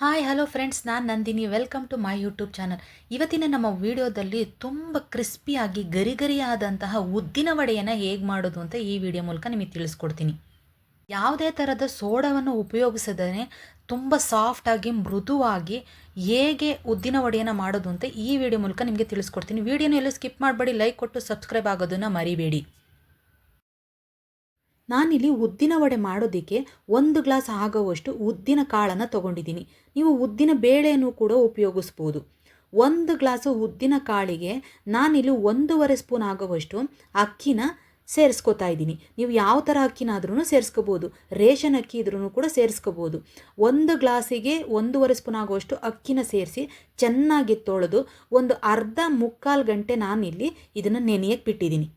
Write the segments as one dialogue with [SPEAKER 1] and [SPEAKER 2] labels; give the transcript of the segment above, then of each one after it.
[SPEAKER 1] Hi hello friends ನಾನು Nandini. Welcome to my YouTube channel ಇವತ್ತಿನ ನಮ್ಮ ವಿಡಿಯೋದಲ್ಲಿ ತುಂಬ ಕ್ರಿಸ್ಪಿಯಾಗಿ ಗರಿ ಗರಿಯಾದಂತಹ ಉದ್ದಿನ ವಡೆಯನ್ನು ಹೇಗೆ ಮಾಡೋದು ಅಂತ ಈ ವಿಡಿಯೋ ಮೂಲಕ ನಿಮಗೆ ತಿಳಿಸ್ಕೊಡ್ತೀನಿ. ಯಾವುದೇ ಥರದ ಸೋಡಾವನ್ನು ಉಪಯೋಗಿಸದೇ ತುಂಬ ಸಾಫ್ಟಾಗಿ ಮೃದುವಾಗಿ ಹೇಗೆ ಉದ್ದಿನ ವಡೆಯನ್ನು ಮಾಡೋದು ಅಂತ ಈ ವಿಡಿಯೋ ಮೂಲಕ ನಿಮಗೆ ತಿಳಿಸ್ಕೊಡ್ತೀನಿ. ವಿಡಿಯೋನ ಎಲ್ಲೂ ಸ್ಕಿಪ್ ಮಾಡಬೇಡಿ. ಲೈಕ್ ಕೊಟ್ಟು ಸಬ್ಸ್ಕ್ರೈಬ್ ಆಗೋದನ್ನು ಮರಿಬೇಡಿ. ನಾನಿಲ್ಲಿ ಉದ್ದಿನ ವಡೆ ಮಾಡೋದಕ್ಕೆ ಒಂದು ಗ್ಲಾಸ್ ಆಗುವಷ್ಟು ಉದ್ದಿನ ಕಾಳನ್ನು ತೊಗೊಂಡಿದ್ದೀನಿ. ನೀವು ಉದ್ದಿನ ಬೇಳೆಯನ್ನು ಕೂಡ ಉಪಯೋಗಿಸ್ಬೋದು. ಒಂದು ಗ್ಲಾಸು ಉದ್ದಿನ ಕಾಳಿಗೆ ನಾನಿಲ್ಲಿ ಒಂದೂವರೆ ಸ್ಪೂನ್ ಆಗುವಷ್ಟು ಅಕ್ಕಿನ ಸೇರಿಸ್ಕೋತಾ ಇದ್ದೀನಿ. ನೀವು ಯಾವ ಥರ ಅಕ್ಕಿನಾದ್ರೂ ಸೇರಿಸ್ಕೋಬೋದು. ರೇಷನ್ ಅಕ್ಕಿ ಇದ್ರೂ ಕೂಡ ಸೇರಿಸ್ಕೋಬೋದು. ಒಂದು ಗ್ಲಾಸಿಗೆ ಒಂದೂವರೆ ಸ್ಪೂನ್ ಆಗುವಷ್ಟು ಅಕ್ಕಿನ ಸೇರಿಸಿ ಚೆನ್ನಾಗಿ ತೊಳೆದು ಒಂದು ಅರ್ಧ ಮುಕ್ಕಾಲು ಗಂಟೆ ನಾನಿಲ್ಲಿ ಇದನ್ನು ನೆನೆಯಕ್ಕೆ ಬಿಟ್ಟಿದ್ದೀನಿ.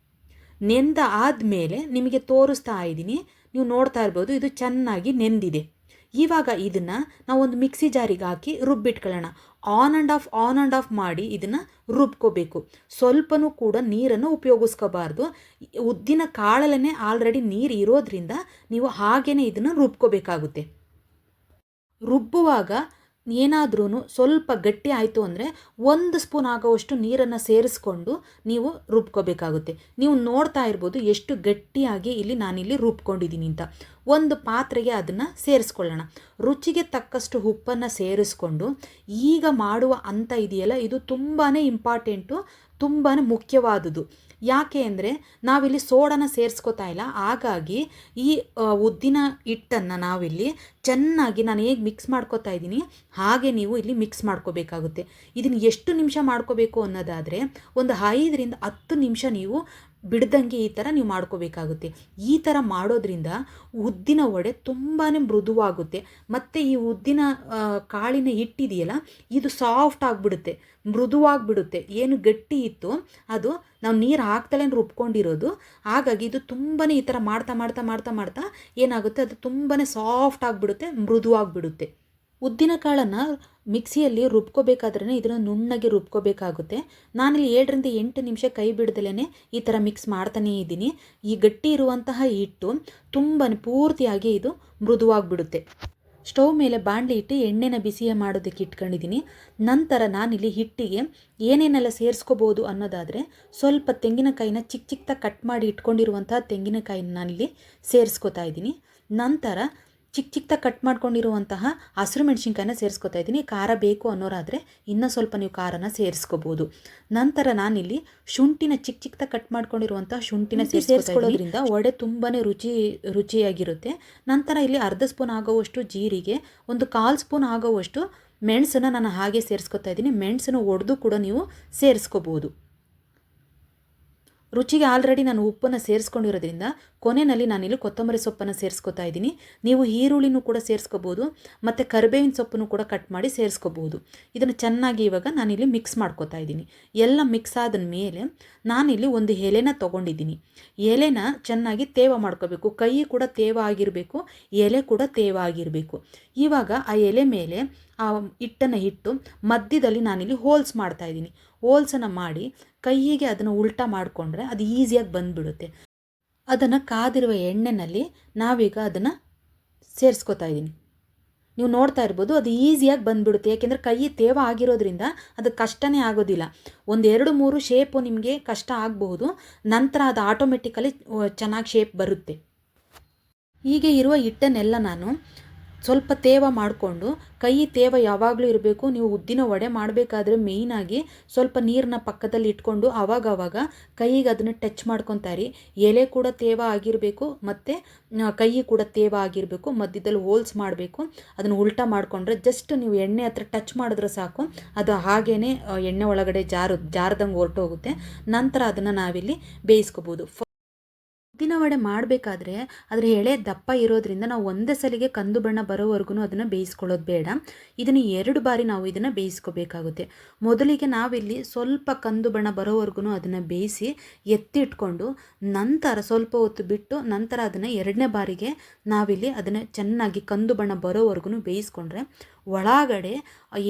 [SPEAKER 1] ನೆಂದ ಆದಮೇಲೆ ನಿಮಗೆ ತೋರಿಸ್ತಾ ಇದ್ದೀನಿ. ನೀವು ನೋಡ್ತಾ ಇರ್ಬೋದು, ಇದು ಚೆನ್ನಾಗಿ ನೆಂದಿದೆ. ಇವಾಗ ಇದನ್ನು ನಾವು ಒಂದು ಮಿಕ್ಸಿ ಜಾರಿಗೆ ಹಾಕಿ ರುಬ್ಬಿಟ್ಕೊಳ್ಳೋಣ. On and off on and off ಮಾಡಿ ಇದನ್ನು ರುಬ್ಕೋಬೇಕು. ಸ್ವಲ್ಪನೂ ಕೂಡ ನೀರನ್ನು ಉಪಯೋಗಿಸ್ಕೋಬಾರ್ದು. ಉದ್ದಿನ ಕಾಳಲ್ಲೇ ಆಲ್ರೆಡಿ ನೀರು ಇರೋದ್ರಿಂದ ನೀವು ಹಾಗೇ ಇದನ್ನು ರುಬ್ಕೋಬೇಕಾಗುತ್ತೆ. ರುಬ್ಬುವಾಗ ಏನಾದ್ರೂ ಸ್ವಲ್ಪ ಗಟ್ಟಿ ಆಯಿತು ಅಂದರೆ ಒಂದು ಸ್ಪೂನ್ ಆಗೋವಷ್ಟು ನೀರನ್ನು ಸೇರಿಸ್ಕೊಂಡು ನೀವು ರುಬ್ಕೋಬೇಕಾಗುತ್ತೆ. ನೀವು ನೋಡ್ತಾ ಇರ್ಬೋದು ಎಷ್ಟು ಗಟ್ಟಿಯಾಗಿ ಇಲ್ಲಿ ನಾನಿಲ್ಲಿ ರುಬ್ಕೊಂಡಿದ್ದೀನಿ ಅಂತ. ಒಂದು ಪಾತ್ರೆಗೆ ಅದನ್ನು ಸೇರಿಸ್ಕೊಳ್ಳೋಣ. ರುಚಿಗೆ ತಕ್ಕಷ್ಟು ಉಪ್ಪನ್ನು ಸೇರಿಸ್ಕೊಂಡು ಈಗ ಮಾಡುವ ಅಂತ ಇದೆಯಲ್ಲ, ಇದು ತುಂಬಾ ಇಂಪಾರ್ಟೆಂಟು ತುಂಬಾ ಮುಖ್ಯವಾದುದು ಯಾಕೆ ಅಂದರೆ ನಾವಿಲ್ಲಿ ಸೋಡನ ಸೇರಿಸ್ಕೋತಾ ಇಲ್ಲ. ಹಾಗಾಗಿ ಈ ಉದ್ದಿನ ಹಿಟ್ಟನ್ನು ನಾವಿಲ್ಲಿ ಚೆನ್ನಾಗಿ ನಾನು ಹೇಗೆ ಮಿಕ್ಸ್ ಮಾಡ್ಕೋತಾ ಇದ್ದೀನಿ, ಹಾಗೆ ನೀವು ಇಲ್ಲಿ ಮಿಕ್ಸ್ ಮಾಡ್ಕೋಬೇಕಾಗುತ್ತೆ. ಇದನ್ನು ಎಷ್ಟು ನಿಮಿಷ ಮಾಡ್ಕೋಬೇಕು ಅನ್ನೋದಾದರೆ ಒಂದು ಐದರಿಂದ ಹತ್ತು ನಿಮಿಷ ನೀವು ಬಿಡ್ದಂಗೆ ಈ ಥರ ನೀವು ಮಾಡ್ಕೋಬೇಕಾಗುತ್ತೆ. ಈ ಥರ ಮಾಡೋದ್ರಿಂದ ಉದ್ದಿನ ವಡೆ ತುಂಬಾ ಮೃದುವಾಗುತ್ತೆ. ಮತ್ತು ಈ ಉದ್ದಿನ ಕಾಳಿನ ಹಿಟ್ಟಿದೆಯಲ್ಲ, ಇದು ಸಾಫ್ಟ್ ಆಗಿಬಿಡುತ್ತೆ, ಮೃದುವಾಗಿಬಿಡುತ್ತೆ. ಏನು ಗಟ್ಟಿ ಇತ್ತು, ಅದು ನಾವು ನೀರು ಹಾಕ್ತಲೇ ರುಬ್ಕೊಂಡಿರೋದು. ಹಾಗಾಗಿ ಇದು ತುಂಬಾ ಈ ಥರ ಮಾಡ್ತಾ ಮಾಡ್ತಾ ಮಾಡ್ತಾ ಮಾಡ್ತಾ ಏನಾಗುತ್ತೆ, ಅದು ತುಂಬಾ ಸಾಫ್ಟ್ ಆಗಿಬಿಡುತ್ತೆ, ಮೃದುವಾಗಿಬಿಡುತ್ತೆ. ಉದ್ದಿನ ಕಾಳನ್ನು ಮಿಕ್ಸಿಯಲ್ಲಿ ರುಬ್ಕೋಬೇಕಾದ್ರೆ ಇದನ್ನು ನುಣ್ಣಗೆ ರುಬ್ಕೋಬೇಕಾಗುತ್ತೆ. ನಾನಿಲ್ಲಿ ಏಳರಿಂದ ಎಂಟು ನಿಮಿಷ ಕೈ ಬಿಡ್ದಲೇ ಈ ಥರ ಮಿಕ್ಸ್ ಮಾಡ್ತಾನೇ ಇದ್ದೀನಿ. ಈ ಗಟ್ಟಿ ಇರುವಂತಹ ಹಿಟ್ಟು ತುಂಬ ಪೂರ್ತಿಯಾಗಿ ಇದು ಮೃದುವಾಗಿಬಿಡುತ್ತೆ. ಸ್ಟವ್ ಮೇಲೆ ಬಾಣಲಿ ಇಟ್ಟು ಎಣ್ಣೆನ ಬಿಸಿಯ ಮಾಡೋದಕ್ಕೆ ಇಟ್ಕೊಂಡಿದ್ದೀನಿ. ನಂತರ ನಾನಿಲ್ಲಿ ಹಿಟ್ಟಿಗೆ ಏನೇನೆಲ್ಲ ಸೇರಿಸ್ಕೋಬೋದು ಅನ್ನೋದಾದರೆ ಸ್ವಲ್ಪ ತೆಂಗಿನಕಾಯಿನ ಚಿಕ್ಕ ಚಿಕ್ಕದಾಗಿ ಕಟ್ ಮಾಡಿ ಇಟ್ಕೊಂಡಿರುವಂತಹ ತೆಂಗಿನಕಾಯಿನ ನಾನಿಲ್ಲಿ ಸೇರಿಸ್ಕೋತಾ ಇದ್ದೀನಿ. ನಂತರ ಚಿಕ್ಕ ಚಿಕ್ಕದಾಗಿ ಕಟ್ ಮಾಡ್ಕೊಂಡಿರುವಂತಹ ಹಸಿರು ಮೆಣಸಿನ್ಕಾಯನ್ನ ಸೇರಿಸ್ಕೊತಾ ಇದ್ದೀನಿ. ಖಾರ ಬೇಕು ಅನ್ನೋರಾದರೆ ಇನ್ನೂ ಸ್ವಲ್ಪ ನೀವು ಖಾರನ ಸೇರಿಸ್ಕೋಬೋದು. ನಂತರ ನಾನಿಲ್ಲಿ ಶುಂಠಿನ ಚಿಕ್ಕ ಚಿಕ್ಕದಾಗಿ ಕಟ್ ಮಾಡ್ಕೊಂಡಿರುವಂತಹ ಶುಂಠಿನ ಸೇರಿಸ್ಕೊಳ್ಳೋದ್ರಿಂದ ವಡೆ ತುಂಬಾ ರುಚಿ ರುಚಿಯಾಗಿರುತ್ತೆ. ನಂತರ ಇಲ್ಲಿ ಅರ್ಧ ಸ್ಪೂನ್ ಆಗೋವಷ್ಟು ಜೀರಿಗೆ ಒಂದು ಕಾಲು ಸ್ಪೂನ್ ಆಗೋವಷ್ಟು ಮೆಣಸನ್ನು ನಾನು ಹಾಗೆ ಸೇರಿಸ್ಕೊತಾ ಇದ್ದೀನಿ. ಮೆಣಸನ್ನು ಒಡೆದು ಕೂಡ ನೀವು ಸೇರಿಸ್ಕೋಬೋದು. ರುಚಿಗೆ ಆಲ್ರೆಡಿ ನಾನು ಉಪ್ಪನ್ನು ಸೇರಿಸ್ಕೊಂಡಿರೋದ್ರಿಂದ ಕೊನೆಯಲ್ಲಿ ನಾನಿಲ್ಲಿ ಕೊತ್ತಂಬರಿ ಸೊಪ್ಪನ್ನು ಸೇರಿಸ್ಕೊತಾ ಇದ್ದೀನಿ. ನೀವು ಈರುಳ್ಳಿನೂ ಕೂಡ ಸೇರಿಸ್ಕೋಬೋದು, ಮತ್ತು ಕರಿಬೇವಿನ ಸೊಪ್ಪನ್ನು ಕೂಡ ಕಟ್ ಮಾಡಿ ಸೇರಿಸ್ಕೋಬೋದು. ಇದನ್ನು ಚೆನ್ನಾಗಿ ಇವಾಗ ನಾನಿಲ್ಲಿ ಮಿಕ್ಸ್ ಮಾಡ್ಕೋತಾ ಇದ್ದೀನಿ. ಎಲ್ಲ ಮಿಕ್ಸ್ ಆದ ಮೇಲೆ ನಾನಿಲ್ಲಿ ಒಂದು ಎಲೆನ ತೊಗೊಂಡಿದ್ದೀನಿ. ಎಲೆನ ಚೆನ್ನಾಗಿ ತೇವ ಮಾಡ್ಕೋಬೇಕು. ಕೈ ಕೂಡ ತೇವ ಆಗಿರಬೇಕು, ಎಲೆ ಕೂಡ ತೇವ ಆಗಿರಬೇಕು. ಇವಾಗ ಆ ಎಲೆ ಮೇಲೆ ಆ ಹಿಟ್ಟನ್ನು ಇಟ್ಟು ಮಧ್ಯದಲ್ಲಿ ನಾನಿಲ್ಲಿ ಹೋಲ್ಸ್ ಮಾಡ್ತಾ ಇದ್ದೀನಿ. ಹೋಲ್ಸನ್ನು ಮಾಡಿ ಕೈಯಿಗೆ ಅದನ್ನು ಉಲ್ಟಾ ಮಾಡಿಕೊಂಡ್ರೆ ಅದು ಈಸಿಯಾಗಿ ಬಂದುಬಿಡುತ್ತೆ. ಅದನ್ನು ಕಾದಿರುವ ಎಣ್ಣೆಯಲ್ಲಿ ನಾವೀಗ ಅದನ್ನು ಸೇರಿಸ್ಕೊತಾ ಇದ್ದೀನಿ. ನೀವು ನೋಡ್ತಾ ಇರ್ಬೋದು ಅದು ಈಸಿಯಾಗಿ ಬಂದುಬಿಡುತ್ತೆ. ಯಾಕೆಂದರೆ ಕೈ ತೇವ ಆಗಿರೋದ್ರಿಂದ ಅದು ಕಷ್ಟನೇ ಆಗೋದಿಲ್ಲ. ಒಂದು ಎರಡು ಮೂರು ಶೇಪು ನಿಮಗೆ ಕಷ್ಟ ಆಗಬಹುದು. ನಂತರ ಅದು ಆಟೋಮೆಟಿಕಲಿ ಚೆನ್ನಾಗಿ ಶೇಪ್ ಬರುತ್ತೆ. ಹೀಗೆ ಇರುವ ಹಿಟ್ಟನ್ನೆಲ್ಲ ನಾನು ಸ್ವಲ್ಪ ತೇವ ಮಾಡಿಕೊಂಡು, ಕೈ ತೇವ ಯಾವಾಗಲೂ ಇರಬೇಕು, ನೀವು ಉದ್ದಿನ ವಡೆ ಮಾಡಬೇಕಾದ್ರೆ ಮೇಯ್ನಾಗಿ ಸ್ವಲ್ಪ ನೀರನ್ನ ಪಕ್ಕದಲ್ಲಿ ಇಟ್ಕೊಂಡು ಆವಾಗವಾಗ ಕೈಗೆ ಅದನ್ನು ಟಚ್ ಮಾಡ್ಕೊತಾರಿ ಎಲೆ ಕೂಡ ತೇವ ಆಗಿರಬೇಕು, ಮತ್ತು ಕೈ ಕೂಡ ತೇವ ಆಗಿರಬೇಕು, ಮಧ್ಯದಲ್ಲಿ ಹೋಲ್ಸ್ ಮಾಡಬೇಕು. ಅದನ್ನು ಉಲ್ಟಾ ಮಾಡಿಕೊಂಡ್ರೆ ಜಸ್ಟ್ ನೀವು ಎಣ್ಣೆ ಹತ್ರ ಟಚ್ ಮಾಡಿದ್ರೆ ಸಾಕು. ಅದು ಹಾಗೇ ಎಣ್ಣೆ ಒಳಗಡೆ ಜಾರು, ಜಾರದಂಗೆ ಹೊರಟೋಗುತ್ತೆ. ನಂತರ ಅದನ್ನು ನಾವಿಲ್ಲಿ ಬೇಯಿಸ್ಕೋಬೋದು. ಉದ್ದಿನ ವಡೆ ಮಾಡಬೇಕಾದ್ರೆ ಅದರ ಎಳೆ ದಪ್ಪ ಇರೋದ್ರಿಂದ ನಾವು ಒಂದೇ ಸಲಿಗೆ ಕಂದು ಬಣ್ಣ ಬರೋವರೆಗೂ ಅದನ್ನು ಬೇಯಿಸ್ಕೊಳ್ಳೋದು ಬೇಡ. ಇದನ್ನು ಎರಡು ಬಾರಿ ನಾವು ಇದನ್ನು ಬೇಯಿಸ್ಕೋಬೇಕಾಗುತ್ತೆ. ಮೊದಲಿಗೆ ನಾವಿಲ್ಲಿ ಸ್ವಲ್ಪ ಕಂದು ಬಣ್ಣ ಬರೋವರೆಗೂ ಅದನ್ನು ಬೇಯಿಸಿ ಎತ್ತಿಟ್ಕೊಂಡು ನಂತರ ಸ್ವಲ್ಪ ಹೊತ್ತು ಬಿಟ್ಟು ನಂತರ ಅದನ್ನು ಎರಡನೇ ಬಾರಿಗೆ ನಾವಿಲ್ಲಿ ಅದನ್ನು ಚೆನ್ನಾಗಿ ಕಂದು ಬಣ್ಣ ಬರೋವರೆಗೂ ಬೇಯಿಸ್ಕೊಂಡ್ರೆ ಒಳಗಡೆ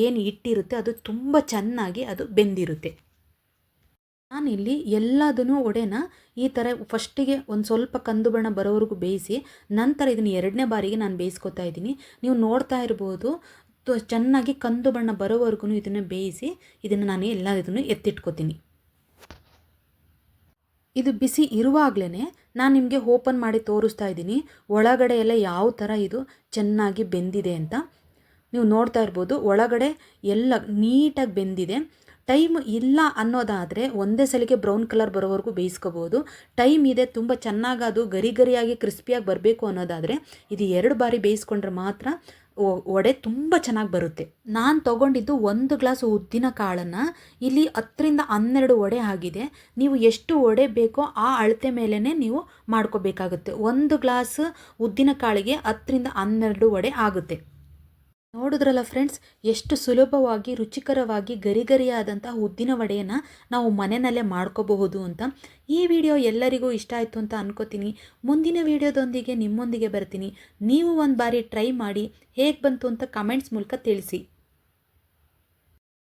[SPEAKER 1] ಏನು ಇಟ್ಟಿರುತ್ತೆ ಅದು ತುಂಬ ಚೆನ್ನಾಗಿ ಅದು ಬೆಂದಿರುತ್ತೆ. ನಾನಿಲ್ಲಿ ಎಲ್ಲದನ್ನೂ ಒಡೆನ ಈ ಥರ ಫಸ್ಟಿಗೆ ಒಂದು ಸ್ವಲ್ಪ ಕಂದು ಬಣ್ಣ ಬರೋವರೆಗೂ ಬೇಯಿಸಿ, ನಂತರ ಇದನ್ನು ಎರಡನೇ ಬಾರಿಗೆ ನಾನು ಬೇಯಿಸ್ಕೊತಾ ಇದ್ದೀನಿ. ನೀವು ನೋಡ್ತಾ ಇರ್ಬೋದು ಚೆನ್ನಾಗಿ ಕಂದು ಬಣ್ಣ ಬರೋವರೆಗೂ ಇದನ್ನು ಬೇಯಿಸಿ, ಇದನ್ನು ನಾನು ಎಲ್ಲ ಇದನ್ನು ಎತ್ತಿಟ್ಕೋತೀನಿ. ಇದು ಬಿಸಿ ಇರುವಾಗಲೇ ನಾನು ನಿಮಗೆ ಓಪನ್ ಮಾಡಿ ತೋರಿಸ್ತಾ ಇದ್ದೀನಿ, ಒಳಗಡೆ ಎಲ್ಲ ಯಾವ ಥರ ಇದು ಚೆನ್ನಾಗಿ ಬೆಂದಿದೆ ಅಂತ. ನೀವು ನೋಡ್ತಾ ಇರ್ಬೋದು, ಒಳಗಡೆ ಎಲ್ಲ ನೀಟಾಗಿ ಬೆಂದಿದೆ. ಟೈಮ್ ಇಲ್ಲ ಅನ್ನೋದಾದರೆ ಒಂದೇ ಸಲಿಗೆ ಬ್ರೌನ್ ಕಲರ್ ಬರೋವರೆಗೂ ಬೇಯಿಸ್ಕೋಬೋದು. ಟೈಮ್ ಇದೆ, ತುಂಬ ಚೆನ್ನಾಗಿ ಅದು ಗರಿ ಗರಿಯಾಗಿ ಕ್ರಿಸ್ಪಿಯಾಗಿ ಬರಬೇಕು ಅನ್ನೋದಾದರೆ ಇದು ಎರಡು ಬಾರಿ ಬೇಯಿಸ್ಕೊಂಡ್ರೆ ಮಾತ್ರ ವಡೆ ತುಂಬ ಚೆನ್ನಾಗಿ ಬರುತ್ತೆ. ನಾನು ತೊಗೊಂಡಿದ್ದು ಒಂದು ಗ್ಲಾಸ್ ಉದ್ದಿನ ಕಾಳನ್ನು, ಇಲ್ಲಿ ಹತ್ತರಿಂದ ಹನ್ನೆರಡು ವಡೆ ಆಗಿದೆ. ನೀವು ಎಷ್ಟು ವಡೆ ಬೇಕೋ ಆ ಅಳತೆ ಮೇಲೇ ನೀವು ಮಾಡ್ಕೋಬೇಕಾಗುತ್ತೆ. ಒಂದು ಗ್ಲಾಸ್ ಉದ್ದಿನ ಕಾಳಿಗೆ ಹತ್ತರಿಂದ ಹನ್ನೆರಡು ವಡೆ ಆಗುತ್ತೆ. ನೋಡಿದ್ರಲ್ಲ ಫ್ರೆಂಡ್ಸ್ ಎಷ್ಟು ಸುಲಭವಾಗಿ, ರುಚಿಕರವಾಗಿ ಗರಿ ಗರಿಯಾದಂತಹ ಉದ್ದಿನ ವಡೆಯನ್ನು ನಾವು ಮನೆಯಲ್ಲೇ ಮಾಡ್ಕೋಬಹುದು ಅಂತ ಈ ವಿಡಿಯೋ ಎಲ್ಲರಿಗೂ ಇಷ್ಟ ಆಯಿತು ಅಂತ ಅನ್ಕೋತೀನಿ. ಮುಂದಿನ ವಿಡಿಯೋದೊಂದಿಗೆ ನಿಮ್ಮೊಂದಿಗೆ ಬರ್ತೀನಿ. ನೀವು ಒಂದು ಬಾರಿ ಟ್ರೈ ಮಾಡಿ ಹೇಗೆ ಬಂತು ಅಂತ ಕಮೆಂಟ್ಸ್ ಮೂಲಕ ತಿಳಿಸಿ.